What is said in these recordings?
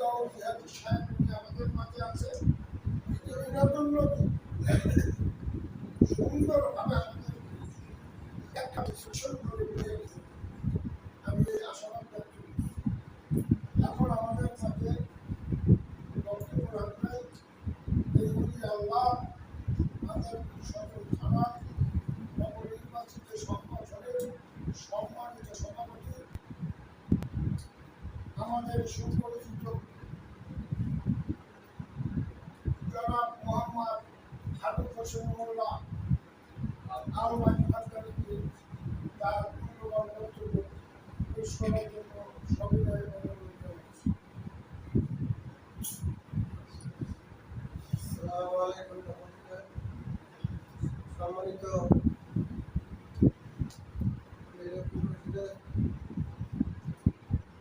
দাউদ জিহাদি সাহেব আমাদের মাঝে আছে আমাদের একটা বিশ্লেষণ করে দিয়ে গেছে আমি এই আশাবাদ ব্যক্ত করছি। এখন আমাদের সাথে বক্তব্য রাখবেন এই উনি আল্লাহ আমাদের সকল থানা নবনির্বাচিত সংগঠনের সম্মানিত সভাপতি আমাদের সুপরিচিত জনাব মোহাম্মদ হাবিব হোসেন মোল্লা আলমানি ভান্ডারীকে তার মূল্যবান বক্তব্য পেশ করার জন্য সবিনয় অনুরোধ জানাচ্ছি আসসালামু আলাইকুম রহমতুল্লাহ। সম্মানিত মেহেরপুর মসজিদের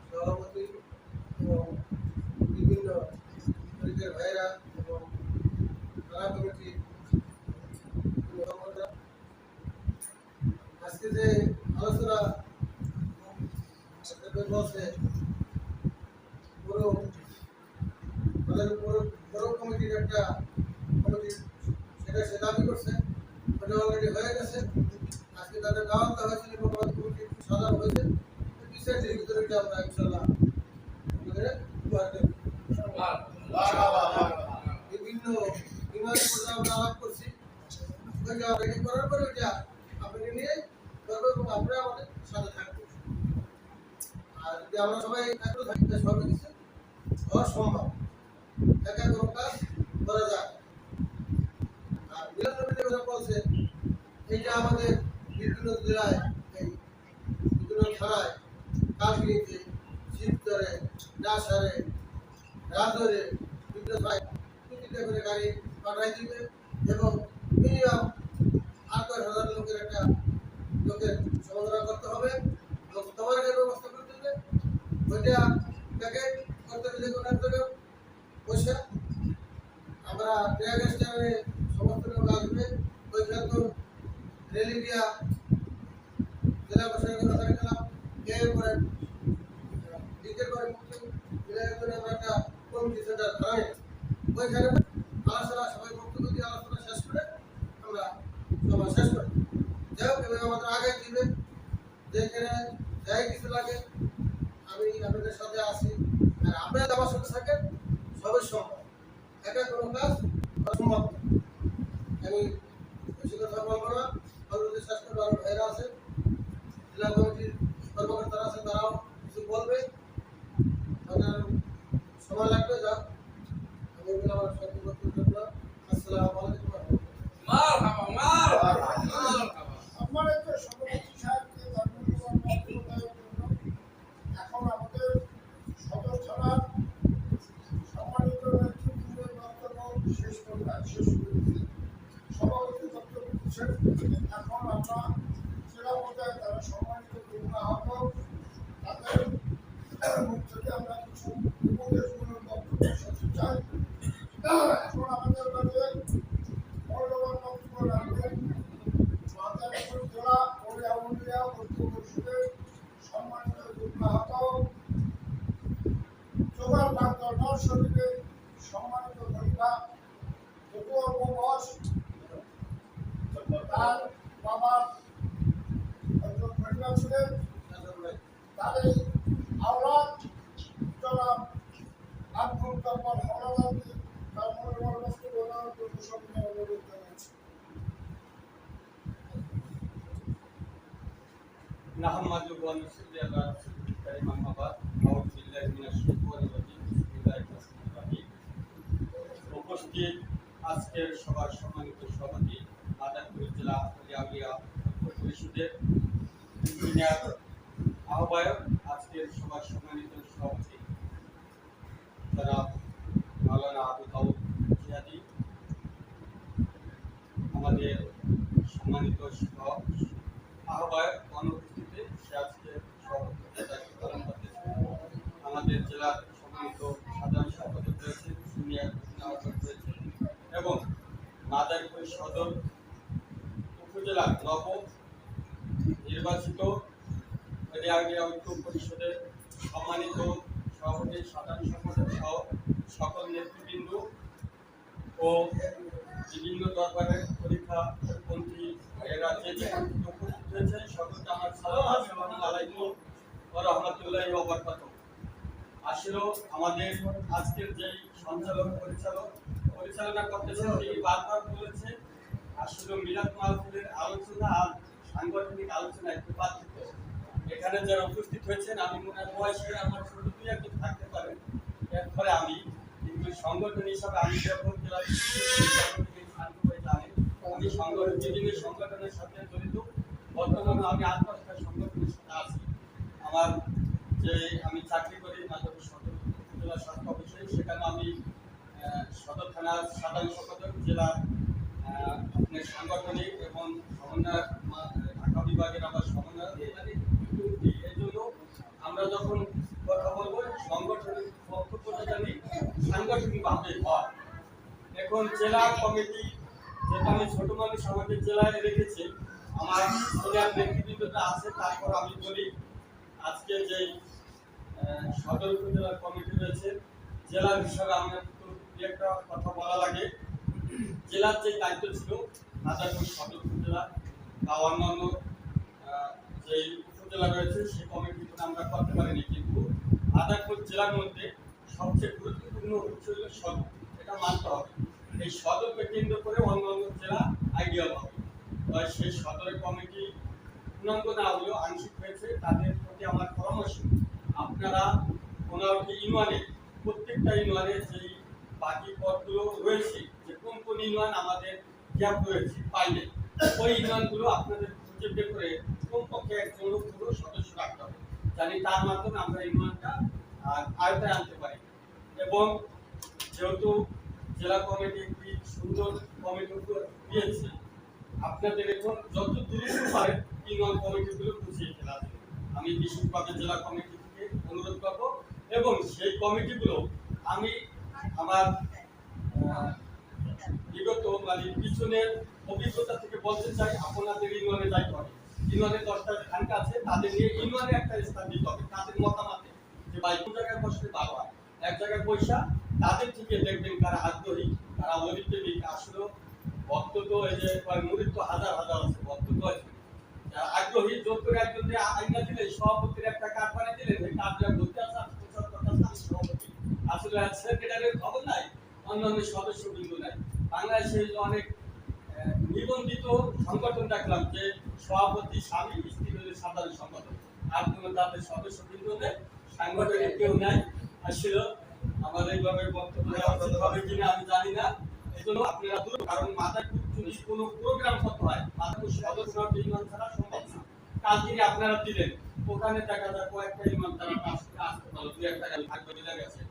সভাপতি এবং বিভিন্ন শরীরের ভাইরা এবং থানা কমিটির মেহমানরা, আজকে যে আলোচনা সাথে বলছে পুরো আমাদের পুরো বড় কমিটির একটা কমিটি সেটা সে দাবি করছে ওটা অলরেডি হয়ে গেছে আজকে তাদের দাওয়াত দেওয়া হয়েছিল এবং আমাদের কমিটি একটু সাজানো হয়েছে বিশেষ এর ভিতরে এটা আমরা ইনশাল্লাহ আপনাদের উপহার দেব। বিভিন্ন বিমান পর্যায়ে আমরা আলাপ করছি ওইটা রেডি করার পরে ওইটা আপনাকে নিয়ে করব এবং আপনারা আমাদের সাথে থাকব আর যদি আমরা সবাই একটু থাকি তাহলে সবই কিছু হওয়া সম্ভব একা কোনো কাজ করা যায় আর মিলন নবীর কথা বলছে এইটা আমাদের বিভিন্ন জেলায় এই বিভিন্ন থানায় কালগিরিতে শিবচরে ডাসারে রাজরে বিভিন্ন থানায় প্রতিটা করে গাড়ি পাঠাই দিবে এবং মিনিমাম আট হাজার লোকের একটা লোকের সমাধান করতে হবে এবং তোমার ব্যবস্থা করতে হবে ওইটা প্যাকেট করতে হবে যে কোনো এক জায়গায় বসে আমরা ট্রেন স্টেশনে সমস্ত লোক আসবে ওইখান তো রেলি দিয়া জেলা প্রশাসনের কথা গেলাম এরপরে দিকের পরে মুখ্য জন্য আমরা একটা কমিটি সেন্টার ধরাই ওইখানে আলোচনা, সবাই বক্তব্য দিয়ে আলোচনা শেষ করে আমরা সভা শেষ করি। যাই হোক, এবার আমাদের আগে দিবে। যেখানে যাই কিছু লাগে, আমি আপনাদের সাথে আছি। আর আপনারা আমার সাথে থাকেন, সবই সম্ভব। একা কোনো কাজ অসম্ভব আমি বেশি কথা বলব না। শেষ করব আরও ভাইরা আছে। জেলা কমিটির কর্মকর্তারা আছে তারাও কিছু বলবে। তাদের সময় লাগবে আমি এগুলো আমার সঙ্গে বক্তব্য। আসসালামু আলাইকুম। আমার একটা Aku nonton. সম্মানিত আহ্বায়ক অনুপস্থিতিতে সে আজকে সভাপতির দায়িত্ব পালন করতেছে আমাদের জেলার সম্মানিত সাধারণ সম্পাদক রয়েছে সিনিয়র আহ্বায়ক রয়েছে এবং মাদারীপুর সদর উপজেলার নব নির্বাচিত এরিয়া ঐক্য পরিষদের সম্মানিত সভাপতি সাধারণ সম্পাদক সহ সকল নেতৃবৃন্দ ও বিভিন্ন দরবারের পরীক্ষা পন্থী এরা যে যেখান থেকে উপস্থিত হয়েছে সকলকে আমার সালাম আসসালামু আলাইকুম ওয়া রাহমাতুল্লাহি ওয়া বারাকাতুহু আসলে আমাদের আজকের যে সঞ্চালক পরিচালক, পরিচালনা করতেছেন তিনি বারবার বলেছে আসলে মিলাদ মাহফিলের আলোচনা আর সাংগঠনিক আলোচনা একটু পার্থক্য। এখানে যারা উপস্থিত হয়েছেন, আমি মনে হয় বয়সে আমার ছোট দুই একজন থাকতে পারেন এরপরে আমি কিন্তু সংগঠন হিসাবে আমি যখন জেলা আমি সংগঠন, বিভিন্ন সংগঠনের সাথে জড়িত। বর্তমানে আমি আট দশটা সংগঠনের সাথে আছি। আমার যে আমি চাকরি করি মাধবী সদর, উপজেলা স্বাস্থ্য অফিসে, সেখানে আমি সদর থানার সাধারণ সম্পাদক, জেলা আপনার সাংগঠনিক এবং সমন্বয় ঢাকা বিভাগের আমার সমন্বয় এই জন্য আমরা যখন কথা বলব, সংগঠনের বক্তব্যটা জানি সাংগঠনিকভাবে হয়। এখন জেলা কমিটি, যেটা আমি ছোট মানুষ আমাদের জেলায় রেখেছি, আমার সিনিয়র নেতৃবৃন্দটা আছে, তারপর আমি বলি, আজকে যে সদর উপজেলার কমিটি রয়েছে জেলার হিসাবে আমার একটু কথা বলা লাগে জেলার যে দায়িত্ব ছিল রাজাপুর সদর উপজেলা বা অন্যান্য যে উপজেলা রয়েছে সেই কমিটিগুলো আমরা করতে পারিনি কিন্তু রাজাপুর জেলার মধ্যে সবচেয়ে গুরুত্বপূর্ণ হচ্ছে সদর। এটা মানতে হবে। এই সদরকে কেন্দ্র করে অন্যান্য জেলা আইডিয়াল হবে। তাই সেই সদরের কমিটি পূর্ণাঙ্গ না হলেও আংশিক হয়েছে, তাদের প্রতি আমার পরামর্শ। আপনারা পনেরোটি ইউনিয়নে প্রত্যেকটা ইউনিয়নে যেই বাকি পদগুলো রয়েছে যে কোন কোন ইউনিয়ন আমাদের গ্যাপ রয়েছে, পাইলে। ওই ইউনিয়নগুলো আপনাদের খুঁজে বের করে কমপক্ষে একজন লোক সদস্য রাখতে হবে। জানি তার মাধ্যমে আমরা ইউনিয়নটা আয়তায় আনতে পারি। এবং যেহেতু জেলা কমিটি একটি সুন্দর কমিটি দিয়েছে, আপনাদের এখন যত দ্রুত পারে ইউনিয়ন কমিটিগুলো বুঝিয়ে ফেলা আমি বিশেষভাবে জেলা কমিটি থেকে অনুরোধ করব এবং সেই কমিটিগুলো আমি আমার বিগত মানে পিছনের অভিজ্ঞতা থেকে বলতে চাই, আপনাদের ইউনিয়নে যাইতে হবে ইউনিয়নে দশটা খানকা আছে, তাদের নিয়ে ইউনিয়নে একটা স্থান দিতে হবে, তাদের মতামতে। যে ভাই কোন জায়গায় ভালো হয়, এক জায়গায় পয়সা তাদের থেকে দেখবেন কারা আগ্রহী তারা অলিপ্রেমিক আসলে ভক্ত তো এই যে মুরিদ তো হাজার হাজার আছে ভক্ত তো আছে। যারা আগ্রহী, জোর করে একজন আইনা দিলে সভাপতির একটা কার্ড বানিয়ে দিলেন ঘুরতে আসা প্রচার করতে আসা আসলে সেক্রেটারির খবর নাই, অন্যান্য সদস্য বিন্দু নাই। বাংলাদেশে অনেক নিবন্ধিত সংগঠন দেখলাম যে সভাপতি, স্বামী, স্ত্রী সাধারণ সম্পাদক। আর কোনো তাদের সদস্য বিন্দু নেই, সাংগঠনিক কেউ নাই। আসলে আমার এইভাবে বক্তব্য হবে কিনা আমি জানি না। এই জন্য আপনারা দূর, কারণ মাথায় যদি কোনো প্রোগ্রাম করতে হয় মাথায় সদস্য ইমান ছাড়া সম্ভব না। কালকে আপনারা দিলেন, ওখানে দেখা যায় কয়েকটা ইমান তারা আসতে পারল দু একটা গাড়ি থাকবে মিলে গেছে।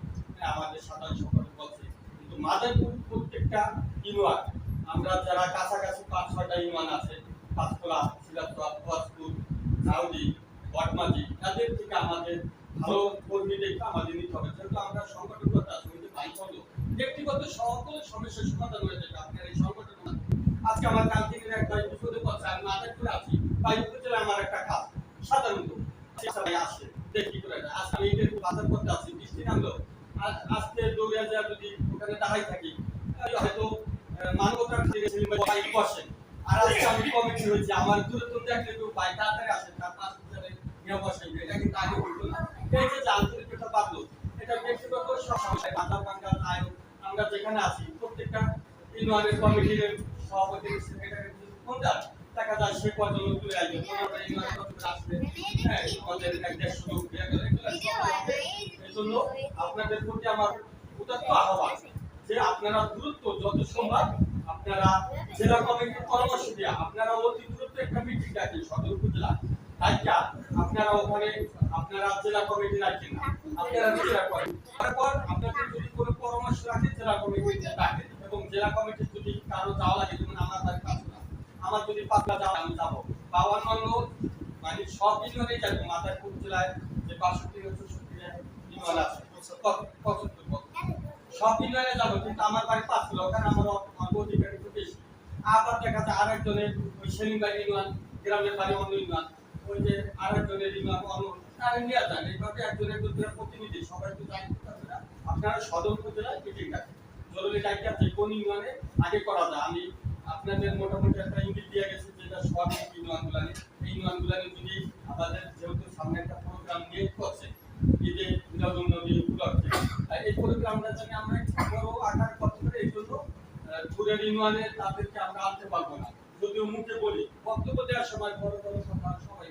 হ্যাঁ, আমাদের সাধারণ সম্পাদক বলছে। কিন্তু মাদারপুর প্রত্যেকটা ইউনিয়ন আমরা যারা কাছাকাছি পাঁচ ছয়টা ইউনিয়ন আছে পাঁচতলা সিরাজপুর ফজপুর সাউদি বটমাজি তাদের থেকে আমাদের ভালো কর্মী দেখে আমাদের নিতে হবে। যেহেতু আমরা সংগঠন করতে আছি কিন্তু বাইক হলো ব্যক্তিগত সকল সমস্যার সমাধান হয়ে যাবে আপনার এই সংগঠন আজকে আমার কাল থেকে এক ভাই বিপদে পড়ছে আমি মাথায় আছি ভাই উপজেলা আমার একটা কাজ সাধারণত সবাই আসে দেখি করে আজকে আমি বাজার করতে আছি বৃষ্টি নামলো। আজকে দৌড়ে যা যদি ওখানে দাঁড়াই থাকি হয়তো মানবতার থেকে বাইক বসে। আর আজকে আমি কমিটি হয়েছে আমার দূরে তো দেখলে কেউ বাইক তাড়াতাড়ি আসে তার পাঁচ মিটারে নিয়ে বসে এটা কিন্তু আগে বলতো না। এই যে আন্তরিকতা বাড়লো এটা ব্যক্তিগত সমস্যায় বাজার বাঙ্গা আয় আমরা যেখানে আছি, প্রত্যেকটা ইউনিয়নের কমিটির সভাপতি, সেক্রেটারি কোনটা দেখা যায় কজন লোক তুলে আসবে? কত আসবে। হ্যাঁ। আপনাদের প্রতি আমার উদাত্ত আহ্বান যে আপনারা দ্রুত যত সম্ভব আপনারা জেলা কমিটির পরামর্শ দিয়ে, আপনারা অতি দ্রুত প্রত্যেকটা মিটিং ডাকি সদর উপজেলা। তাইকা আপনারা ওখানে, আপনারা জেলা কমিটি রাখেন আপনারা নিজেরা করেন তারপর আপনাদের যদি কোনো পরামর্শ রাখেন জেলা কমিটি ডাকেন এবং জেলা কমিটির যদি কারও যাওয়া লাগে, যেমন আমার পাঁচলা আমার যদি পাতলা যাওয়া আমি যাব। বা অন্যান্য মানে সব ইউনিয়নে যাব মাদারপুর জেলায় যে বাষট্টি চৌষট্টি ইউনিয়ন আছে সব ইউনিয়নে যাব, কিন্তু আমার বাড়ি পাঁচলা ওখানে আমার অল্প অধিকার একটু বেশি। আবার দেখা যায় আরেকজনের ওই সেলিমবাড়ি ইউনিয়ন গ্রামের বাড়ি অন্য ওই যে আরেকজনের ইউনিয়ন অন্য তারা একজনের প্রতিনিধি, সবাই তো জানি আপনারা সদর উপজেলায় মিটিং ডাকেন জরুরি ডাক্তার যে কোন ইউনিয়নে আগে করা যায়। আমি আপনাদের মোটামুটি একটা ইঙ্গিত দিয়ে গেছি যেটা সব ইউনিয়নগুলো এই ইউনিয়নগুলো যদি আমাদের যেহেতু সামনে একটা প্রোগ্রাম নিয়ে করছে ঈদে মিলাদুল নবী উপলক্ষে এই প্রোগ্রামটা যেন আমরা একটু বড় আকার করতে পারি, এই জন্য দূরের ইউনিয়নে তাদেরকে আমরা আনতে পারব না। যদিও মুখে বলি, বক্তব্য দেওয়ার সময় বড় বড় সভা সবাই।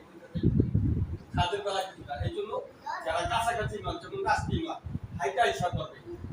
কাজের বেলা কিছু না এই জন্য যারা কাছাকাছি নয় যেমন রাষ্ট্রীয় নয় হাইটা হিসাব করবে।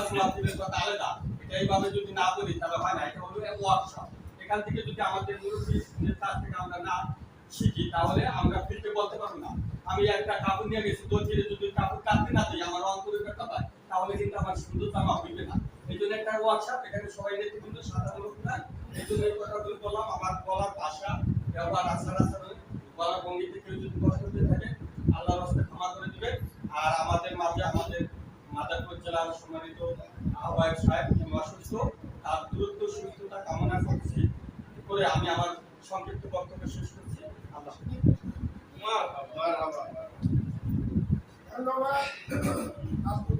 কথা কথা আমি একটা কাপড় নিয়ে গেছি দর্জিরে যদি কাপড় কাটতে না দিই, আমার অন্তরের একটা পায় তাহলে কিন্তু আমার সুন্দর জামা হইবে না। এই জন্য একটা ওয়ার্কশপ এখানে সবাই নেতৃবৃন্দ, সাধারণ না এই জন্য এই কথাগুলো বললাম, আমার বলার ভাষা, ব্যবহার, আচার আচরণ, বলার ভঙ্গিতে কেউ যদি কষ্ট দিয়ে থাকে আল্লাহ রাস্তায় ক্ষমা করে দিবেন। আর আমাদের মাঝে আমাদের মাদারপুর জেলার সম্মানিত আহ্বায়ক সাহেব তিনি অসুস্থ, তার দ্রুত সুস্থতা কামনা করছি। করে আমি আমার সংক্ষিপ্ত বক্তব্য শেষ করছি। আল্লাহ ধন্যবাদ।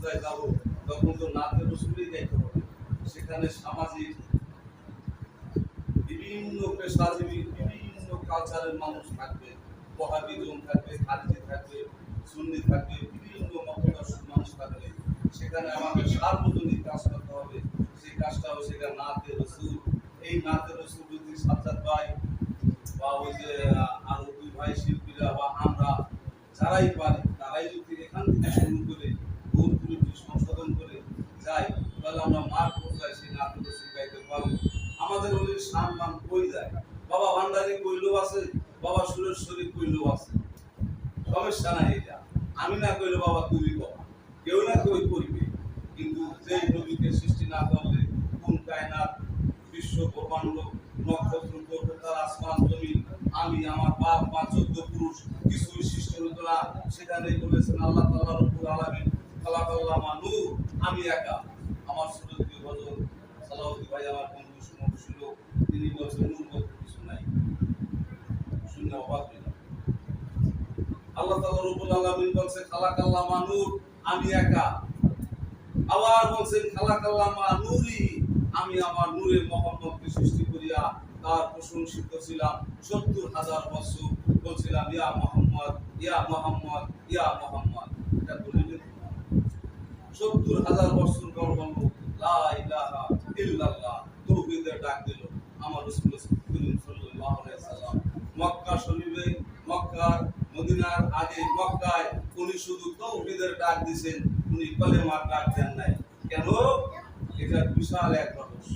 পূজায় যাব, তখন তো নাতের রসুলেই যাইতে হবে। সেখানে সামাজিক, বিভিন্ন পেশাজীবী, বিভিন্ন কালচারের মানুষ থাকবে বহাবিজন থাকবে খালিজি থাকবে, সুন্নি থাকবে, বিভিন্ন মতদর্শক মানুষ থাকবে। সেখানে আমাকে সার্বজনীন কাজ করতে হবে। সেই কাজটাও সেখানে নাতে রসুল এই নাতে রসুল যদি সাজ্জাদ ভাই বা ওই যে আরও দুই ভাই শিল্পীরা বা আমরা, যারাই পারি, তারাই যদি এখান থেকে শুরু ভান্ডারি কইলেও আছে, বাবা সুরেশ্বরী কইলেও আছে। সমস্যা নাই এটা। আমি না কইলে বাবা তুমি কর কেউ না কেউ করবে কিন্তু যেই নবীকে সৃষ্টি না করলে কোন কায়নাত, বিশ্ব ব্রহ্মাণ্ড, নক্ষত্র গ্রহ আসমান, জমিন, আমি, আমার বাপ, মা চোদ্দ পুরুষ, কিছুই সৃষ্টি হতো না। সেখানে বলেছেন আল্লাহ তাআলা রব্বুল আলামিন। খালাকাল্লাহ মানু আমি একা আমার সুরতি ভজন সালাউদ্দি ভাই আমার বন্ধু সুমন ছিল তিনি বলছেন নূর বলতে কিছু নাই শুনে অবাক হইলাম আল্লাহ তাআলা রব্বুল আলামিন বলছে খালাকাল্লাহ মানুর আমি একা। আবার বলছেন খালাকাল্লাহ মানুরি আমি আমার নূরে মোহাম্মদকে সৃষ্টি করিয়া তার প্রশংসিত ছিলাম সত্তর হাজার বছর। বলছিলাম, ইয়া মোহাম্মদ ইয়া মোহাম্মদ ইয়া মোহাম্মদ। এটা বলিলেন সত্তর হাজার বছর পর বলব লা ইলাহা ইল্লাল্লাহ তৌহিদের ডাক দিল আমার রাসূল সাল্লাল্লাহু আলাইহি সাল্লাম মক্কা শরীফে, মক্কার মদিনার আগে মক্কায় উনি শুধু তৌহিদের ডাক দিয়েছেন, উনি কলেমার ডাক দেন নাই। কেন? এটা বিশাল এক রহস্য।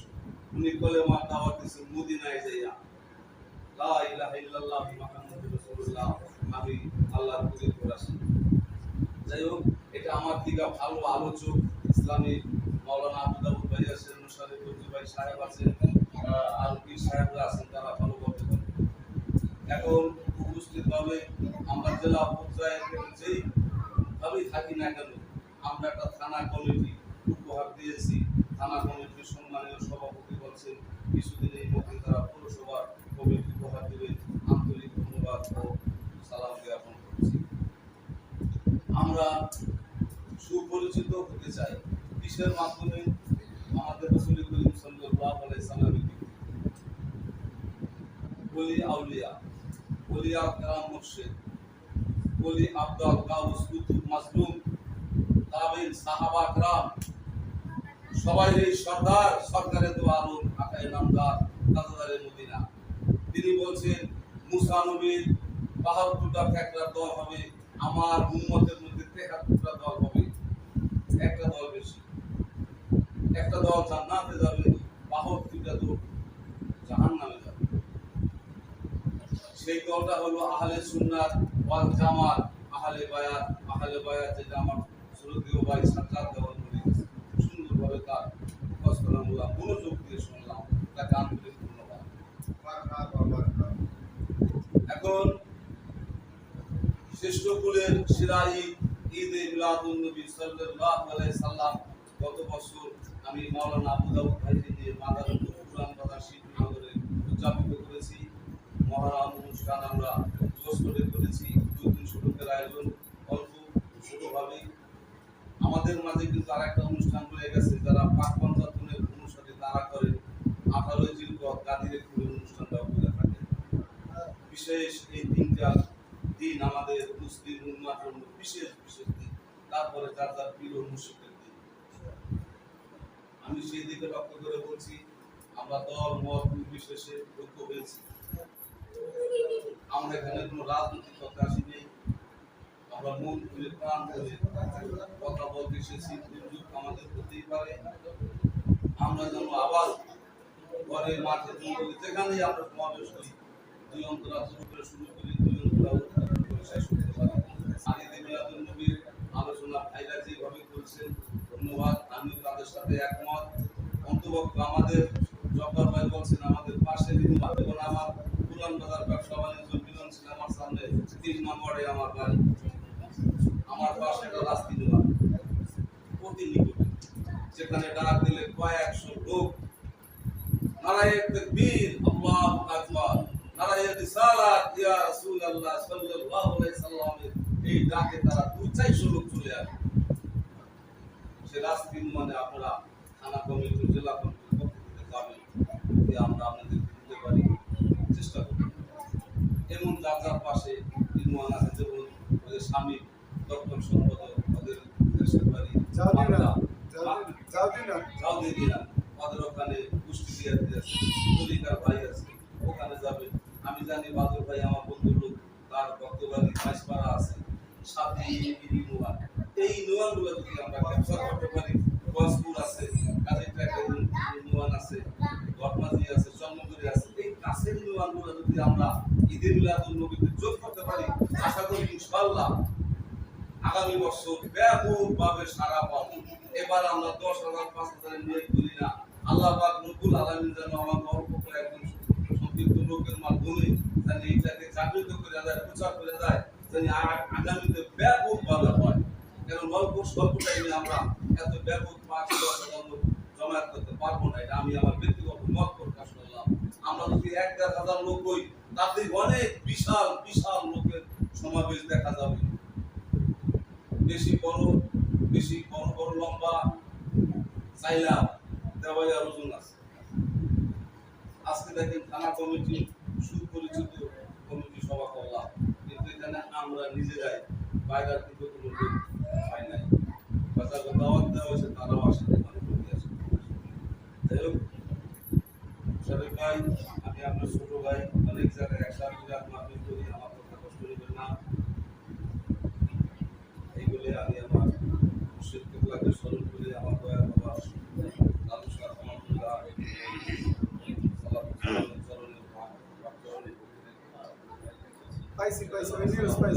উনি কলেমার দাওয়াত দিয়েছেন মদিনায় যাইয়া। লা ইলাহা ইল্লাল্লাহ মুহাম্মাদুর রাসূলুল্লাহ। আমি আল্লাহর পবিত্র রাসূল যাই হোক, এটা আমার দিকে ভালো আলোচক, ইসলামী মাওলানা আবু দাউদ ভাই আছেন, মুশারিফ ভাই সাহেব আছেন আর কি সাহেবরা আছেন, তারা ভালো বলতে পারে এখন উপস্থিত আমরা জেলা পর্যায়ে যেই থাকি না কেন, আমরা একটা থানা কমিটি উপহার দিয়েছি। থানা কমিটির সম্মানীয় সভাপতি বলছেন কিছুদিনের মধ্যে তারা পৌরসভার কমিটি উপহার দেবে। আন্তরিক ধন্যবাদ ও সালাম জ্ঞাপন করছি। আমরা সুপরিচিত হতে চাই। কিসের মাধ্যমে? আমাদের রসুল করিম সাল্লাল্লাহু আলাইহি সাল্লামের ওলি আউলিয়া, ওলিয়া কেরাম মুর্শিদ ওলি আব্দাল গাউস কুতুব মাজলুম তাবিন সাহাবা کرام সবাই এই সর্দার সরকারের তো আলম আকাই নামদার তাজদারে মদিনা তিনি বলছেন মুসা নবীর বাহাত্তরটা ফ্যাকরার দল হবে আমার উম্মতের মধ্যে তেহাত্তরটা দল হবে একটা দল বেশি একটা দল জান্নাতে যাবে বাহাত্তরটা দল জাহান্নামে যাবে সেই দলটা হলো আহলে সুন্নাত ওয়াল জামাত, আহলে বায়াত আহলে বায়াত যেটা আমার সুরতীয় ভাই সাজ্জাদ দেওয়ান করে সুন্দরভাবে তার কষ্টনামূলক মনোযোগ দিয়ে শুনলাম। তাকে আন্তরিক ধন্যবাদ। এখন শ্রেষ্ঠ কুলের সেরা ঈদ মিলাদুন নবী সাল্লাল্লাহু আলাইহি সাল্লাম। গত বছর আমি মাওলানা আবু দাউদ ভাইকে নিয়ে মাদারপুর কুরআন বাজার শিল্পী নগরে উদযাপিত করেছি। মহারাম অনুষ্ঠান আমরা জোশ করে করেছি। লোকের আয়োজন অল্প ছোটভাবে আমাদের মাঝে কিন্তু আর একটা অনুষ্ঠান রয়ে গেছে, যারা পাক পঞ্চায়েতের অনুসারে তারা করে। আঠারোই জিলকত গাদিরে খুলে অনুষ্ঠানটাও করে থাকে। বিশেষ এই তিনটা দিন আমাদের মুসলিম উন্মার জন্য বিশেষ বিশেষ দিন। তারপরে যার যার প্রিয় মুর্শিদের দিন। আমি সেই দিকে লক্ষ্য করে বলছি, আমরা দল, মত নির্বিশেষে ঐক্য হয়েছি। আমরা এখানে কোনো রাজনৈতিক কথা আসিনি। আমরা মন কথা বলতে এসেছি দুর্যোগ আমাদের হতেই পারে আমরা যেন আবার ঘরের মাঠে দুর্যোগ আমরা সমাবেশ করি, দুই অন্তরা শুরু করি দুই অন্তরা শেষ করতে পারি। আলিদে মিলাদুল নবীর আলোচনা ভাইরা যেভাবে করছেন। ধন্যবাদ, আমি তাদের সাথে একমত। অন্তপক্ষ আমাদের জব্বার ভাই বলছেন, আমাদের পাশে যিনি এবং আমার পুরান বাজার ব্যবসা বাণিজ্য মিলন ছিল আমার সামনে তিন নম্বরে আমার বাড়ি। আমার একটা রাস্তি দেওয়া যেখানে ডাক দিলে কয়েকশো লোক। নারায়ে তাকবীর আল্লাহু আকবার। নারায়ে রিসালাত, ইয়া রাসূলুল্লাহ সাল্লাল্লাহু আলাইহি সাল্লামের এই ডাকে তারা দু চারশো লোক চলে আসে। সে রাস্তি মানে আপনারা থানা কমিটি, জেলা কমিটির পক্ষ থেকে যাবেন আমরা আপনাদের দিতে পারি, চেষ্টা করি এমন যার যার পাশে ইনওয়ান আছে, যেমন স্বামী দপ্তর সম্পাদক ওদের দেশের বাড়ি জাউদিনা, ওখানে আছে তরিকার ভাই আছে ওখানে যাবে। আমি জানি বাদুর ভাই আমার বন্ধু লোক তার বক্তবাদী মাইসপাড়া আছে সাথে এই নোয়ান এই নোয়ান যদি আমরা ক্যাপচার করতে পারি গসপুর আছে কাজী আছে গটমাজি আছে চন্দ্রপুরি আছে এই কাছের নোয়ান যদি আমরা ঈদের মিলাদুল নবীতে যোগ করতে পারি আশা করি ইনশাআল্লাহ আগামী বছর ব্যাপকভাবে সারা পাবো। এবার আমরা দশ হাজার, পাঁচ হাজার নিয়ে করি না। আল্লাহ পাক রব্বুল আলামিন যেন আমার করে একজন সংক্ষিপ্ত লোকের মাধ্যমে যেন এইটাকে জাগৃত করে দেয়, প্রচার করে দেয়, যেন আগামীতে ব্যাপকভাবে হয়। কেন অল্প স্বল্প টাইমে আমরা এত ব্যাপক পাঁচ দশ হাজার জমায়েত করতে পারব না। এটা আমি আমার ব্যক্তিগত মত প্রকাশ করলাম। আমরা যদি এক দেড় হাজার লোক হই, তাতে অনেক বিশাল বিশাল লোকের সমাবেশ দেখা যাবে। বেশি বড় বেশি বড় বড় লম্বা চাইলাম দেওয়াইয়ার ওজন আছে। আজকে দেখেন থানা কমিটি, সুপরিচিত কমিটি সভা করলাম। কিন্তু এখানে আমরা নিজেরাই বাইরের কিন্তু কোনো পাই নাই। বা যাকে দাওয়াত দেওয়া হয়েছে, তারাও আসে আমি আপনার ছোট ভাই, অনেক জায়গায় একসাথে মিলে মাহফিল করি আমার কথা কষ্ট নেবেন না এইগুলি আমি আমার মুর্শিদকে স্মরণ করে আমার দয়ার বাবা লালু শাহ রহমাতুল্লাহ সালাম চরণে চরণে পাইছি পাইছি ওই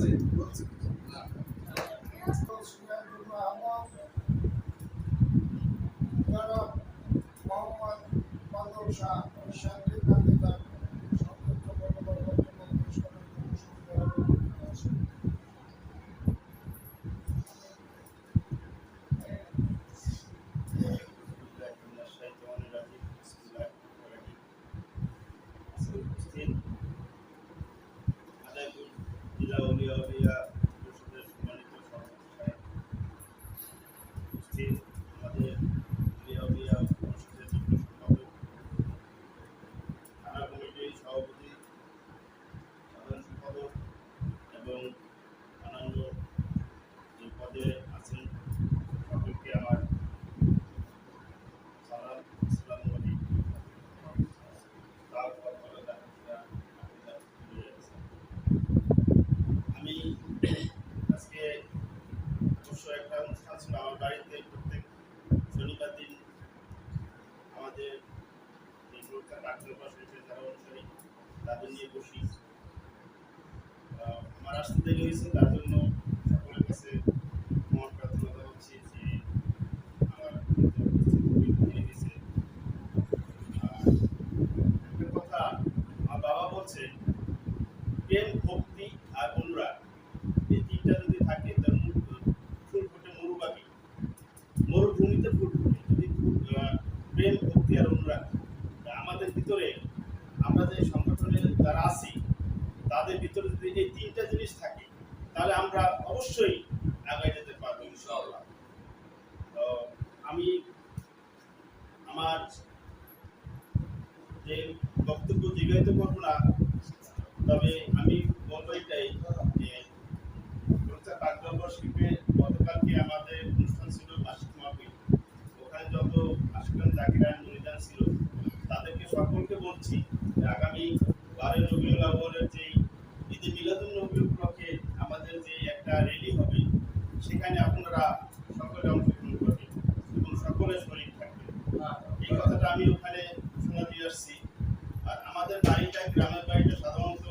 আমাদের বাড়িটা, গ্রামের বাড়িটা সাধারণত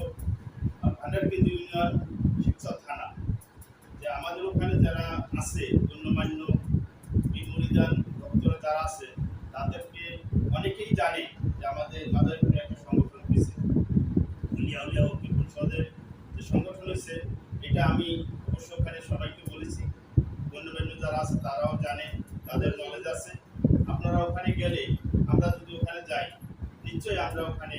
ভান্ডারকেন্দ্র ইউনিয়ন শিক্ষক থানা। যে আমাদের ওখানে যারা আছে, গণ্যমান্য এই মরিদান ভক্তরা যারা আছে, তাদেরকে অনেকেই জানে যে আমাদের মাদারীপুরে একটা সংগঠন হয়েছে। সদের যে সংগঠন হয়েছে, এটা আমি অবশ্য ওখানে সবাইকে বলেছি। গণ্যমান্য যারা আছে, তারাও জানে, তাদের নলেজ আছে। আপনারা ওখানে গেলে আমরা যদি ওখানে যাই, নিশ্চয়ই আমরা ওখানে